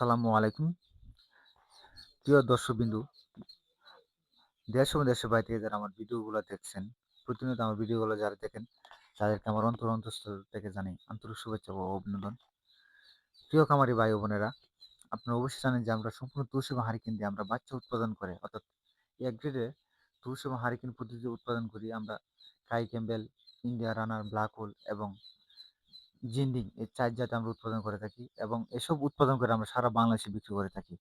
আসসালামু আলাইকুম। প্রিয় দর্শকবিন্দু, দেশ এবং দেশের বাইরে থেকে যারা আমার ভিডিওগুলো দেখছেন, প্রতিনিয়ত আমার ভিডিওগুলো যারা দেখেন, তাদেরকে আমার অন্তর অন্তঃস্থল থেকে জানাই আন্তরিক শুভেচ্ছা ও অভিনন্দন। প্রিয় কামারি ভাই বোনেরা, আপনারা অবশ্যই জানেন যে আমরা সম্পূর্ণ তুলসী এবং হারিকেন দিয়ে আমরা বাচ্চা উৎপাদন করে, অর্থাৎ এক গ্রেডে তুলসী এবং হারিকেন পদ্ধতিতে উৎপাদন করি আমরা khaki Campbell India runner, black hole এবং জিন্ডিং এই চার জাত আমরা উৎপাদন করে থাকি এবং এসব উৎপাদন করে আমরা সারা বাংলাদেশে বিক্রি করে থাকি।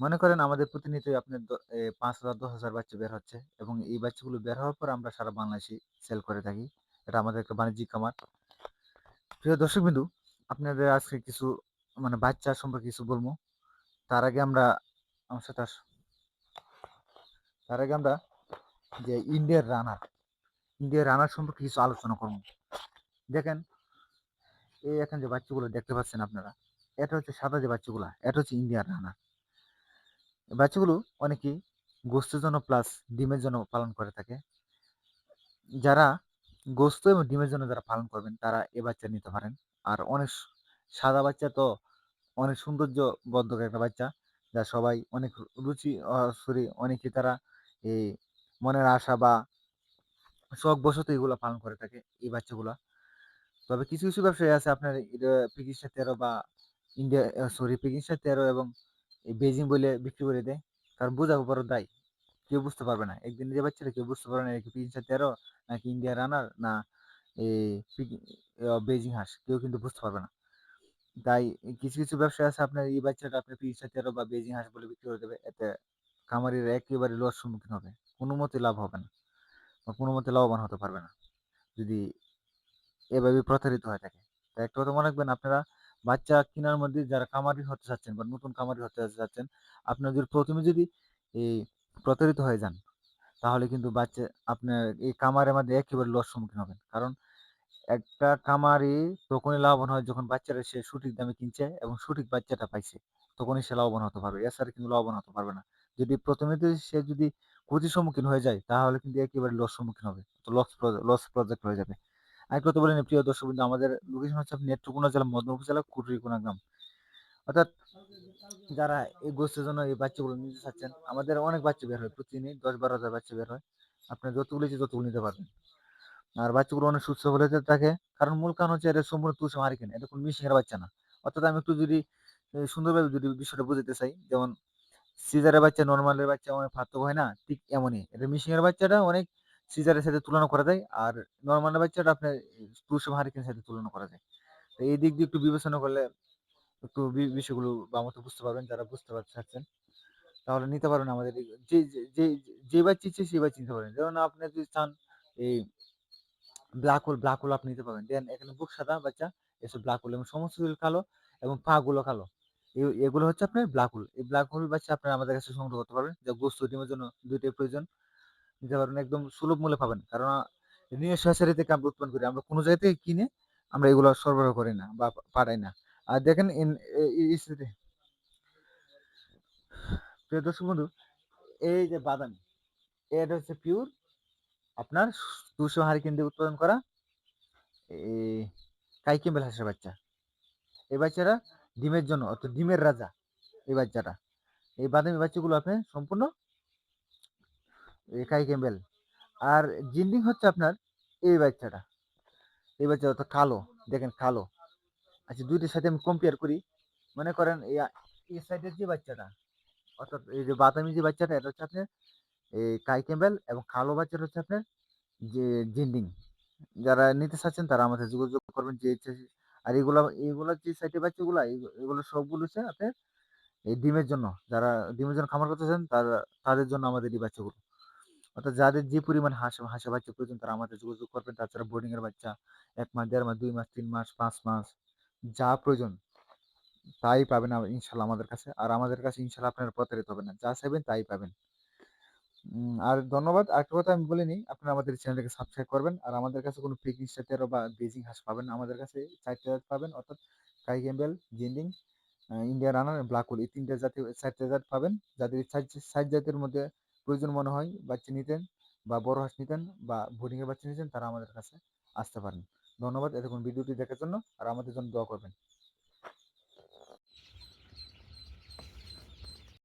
মনে করেন আমাদের প্রতিনিয়তই আপনার পাঁচ হাজার, দশ হাজার বাচ্চা বের হচ্ছে এবং এই বাচ্চাগুলো বের হওয়ার পর আমরা সারা বাংলাদেশে সেল করে থাকি। এটা আমাদের একটা বাণিজ্যিক খামার। প্রিয় দর্শক বিন্দু আপনাদের আজকে কিছু মানে বাচ্চা সম্পর্কে কিছু বলব। তার আগে আমরা, আমার সাথে তার আগে আমরা যে ইন্ডিয়ার রানার ইন্ডিয়ার রানার সম্পর্কে কিছু আলোচনা করব। দেখেন এই এখন যে বাচ্চাগুলো দেখতে পাচ্ছেন আপনারা, এটা হচ্ছে সাদা যে বাচ্চাগুলো, এটা হচ্ছে ইন্ডিয়ার রানা। বাচ্চাগুলো অনেকেই গোস্তের জন্য প্লাস ডিমের জন্য পালন করে থাকে। যারা গোস্ত এবং ডিমের জন্য যারা পালন করবেন, তারা এ বাচ্চা নিতে পারেন। আর অনেক সাদা বাচ্চা তো অনেক সৌন্দর্য বদ্ধক একটা বাচ্চা, যা সবাই অনেক রুচি সরি, অনেকে তারা এই মনের আশা বা শখ বশত এগুলো পালন করে থাকে এই বাচ্চাগুলা। তবে কিছু কিছু ব্যবসায়ী আছে আপনার পিকিংসা তেরো বা ইন্ডিয়া সরি পিকিংসা তেরো এবং বেজিং বলে বিক্রি করে দেয়। কারণ বোঝার উপরও দায়। কেউ বুঝতে পারবে না। একদিন যে বাচ্চারা কেউ বুঝতে পারবে না পিকিংসা তেরো নাকি ইন্ডিয়া রানার না বেজিং হাঁস। কেউ কিন্তু বুঝতে পারবে না। তাই কিছু কিছু ব্যবসায় আছে আপনার এই বাচ্চাটা আপনার পিকিংসা তেরো বা বেজিং হাঁস বলে বিক্রি করে দেবে। এতে খামারিরা একেবারে লস সম্মুখীন হবে। কোনো মতে লাভ হবে না। বা কোনো মতে লাভবান হতে পারবে না। যদি এভাবে প্রতারিত হয়ে থাকে। তো একটা কথা মনে রাখবেন, আপনারা বাচ্চা কেনার মধ্যে যারা কামারি হতে চাচ্ছেন বা নতুন কামারি হতে চাচ্ছেন, আপনার যদি প্রথমে যদি এই প্রতারিত হয়ে যান, তাহলে কিন্তু বাচ্চা আপনার এই কামারের মধ্যে একেবারে লস সম্মুখীন হবেন। কারণ একটা কামারি তখনই লাভবান হয় যখন বাচ্চারা সে সঠিক দামে কিনছে এবং সঠিক বাচ্চাটা পাইছে, তখনই সে লাভবান হতে পারবে। এছাড়া কিন্তু লাভবান হতে পারবে না। যদি প্রথমে সে যদি ক্ষতির সম্মুখীন হয়ে যায়, তাহলে কিন্তু একেবারে লস সম্মুখীন হবে। তো লস লস প্রজেক্ট হয়ে যাবে। আর কথা বলেন প্রিয় দর্শক বন্ধু আমাদের লোকেশন হচ্ছে নেত্রকোনা জেলা মদন উপজেলা কুটরিকোনা গ্রাম। অর্থাৎ যারা এই গোষ্ঠীর জন্য এই বাচ্চাগুলো নিতে চাচ্ছেন, আমাদের অনেক বাচ্চা বের হয়, প্রতিদিনই দশ বারো হাজার বাচ্চা বের হয়। আপনার যতগুলো ইচ্ছে যতগুলো নিতে পারবেন। আর বাচ্চাগুলো অনেক সুস্থ হলে থাকে, কারণ মূল কারণ হচ্ছে এটা সম্পূর্ণ তুলসী মারিকেন এটা কোনো মিশিংয়ের বাচ্চা না। অর্থাৎ আমি একটু যদি সুন্দরভাবে যদি বিষয়টা বুঝতে চাই, যেমন সিজারের বাচ্চা, নর্মালের বাচ্চা, অনেক পার্থক্য হয় না, ঠিক এমনই। এটা মিশিংয়ের বাচ্চাটা অনেক সিজারের সাথে তুলনা করা যায়। আর নর্মাল বাচ্চাটা আপনার পুরুষ হারিকেনের সাথে তুলনা করা যায়। তো এই দিক দিয়ে একটু বিবেচনা করলে একটু বিষয়গুলো বা মতো বুঝতে পারবেন, যারা বুঝতে পারছেন তাহলে নিতে পারবেন আমাদের যে যে বাচ্চা ইচ্ছে সেই বাচ্চা নিতে পারেন যেমন আপনি যদি চান এই ব্ল্যাক হোল ব্ল্যাক হোল আপনি নিতে পারবেন। দেন এখানে বুক সাদা, বাচ্চা, এসব ব্ল্যাক হোল এবং সমস্ত কালো এবং পা গুলো কালো। এগুলো হচ্ছে আপনার ব্ল্যাক হোল এই ব্ল্যাক হোল বাচ্চা আপনারা আমাদের কাছে সংগ্রহ করতে পারবেন। যা গোস্ত ডিমের জন্য দুইটাই প্রয়োজন। নিতে পারবেন, একদম সুলভ মূল্যে পাবেন। কারণ নিজস্ব হ্যাচারি থেকে আমরা উৎপন্ন করি, আমরা কোনো জায়গা থেকে কিনে আমরা এগুলো সরবরাহ করি না বা পাঠাই না। আর দেখেন প্রিয় দর্শক বন্ধু, এই যে বাদামি, এটা হচ্ছে পিওর আপনার দুশো হারিকেন দিয়ে উৎপাদন করা এই কাইকেম্বেল হাঁসের বাচ্চা। এই বাচ্চারা ডিমের জন্য, অর্থাৎ ডিমের রাজা, এই বাচ্চাটা। এই বাদামি বাচ্চাগুলো আপনি সম্পূর্ণ একাই ক্যাম্বেল। আর জিন্ডিং হচ্ছে আপনার এই বাচ্চাটা। এই বাচ্চা তো কালো, দেখেন কালো। আচ্ছা দুইটার সাথে আমি কম্পেয়ার করি। মনে করেন এই সাইডের যে বাচ্চাটা, অর্থাৎ এই যে বাদামি যে বাচ্চাটা, এটা হচ্ছে আপনার এই কাই ক্যাম্বেল এবং কালো বাচ্চাটা হচ্ছে আপনার যে জিন্ডিং। যারা নিতে চাচ্ছেন তারা আমাদের যোগাযোগ করবেন যে আর এগুলো এগুলো যে সাইডের বাচ্চাগুলো এগুলো সবগুলো হচ্ছে আপনার এই ডিমের জন্য। যারা ডিমের জন্য খামার করতেছেন তারা, তাদের জন্য আমাদের এই বাচ্চাগুলো। অর্থাৎ যাদের যে পরিমাণ হাঁস হাঁসের বাচ্চা প্রয়োজন তারা আমাদের যোগাযোগ করবেন। তাছাড়া বোর্ডিং এর বাচ্চা এক মাস, দেড় মাস, দুই মাস, তিন মাস, পাঁচ মাস, যা প্রয়োজন তাই পাবেন ইনশাল্লাহ আমাদের কাছে। আর আমাদের কাছে ইনশাল্লাহ আপনারা প্রতারিত হবেন না। যা চাইবেন তাই পাবেন। আর ধন্যবাদ। আরেকটা কথা আমি বলিনি, আপনারা আমাদের চ্যানেলটাকে সাবস্ক্রাইব করবেন। আর আমাদের কাছে কোনো পিকনিক সেটেরও বা বেজিং হাঁস পাবেন আমাদের কাছে চারটে জাত পাবেন, অর্থাৎ khaki Campbell Jinding Indian runner black hole এই তিনটে জাতীয়, চারটে জাত পাবেন। যাদের সাইজ জাতের মধ্যে প্রয়োজন মনে হয় বাচ্চা নিতেন বা বড় হাঁস নিতেন বা বোর্ডিংয়ের বাচ্চা নিতেন, তারা আমাদের কাছে আসতে পারেন। ধন্যবাদ এতক্ষণ ভিডিওটি দেখার জন্য, আর আমাদের জন্য দোয়া করবেন।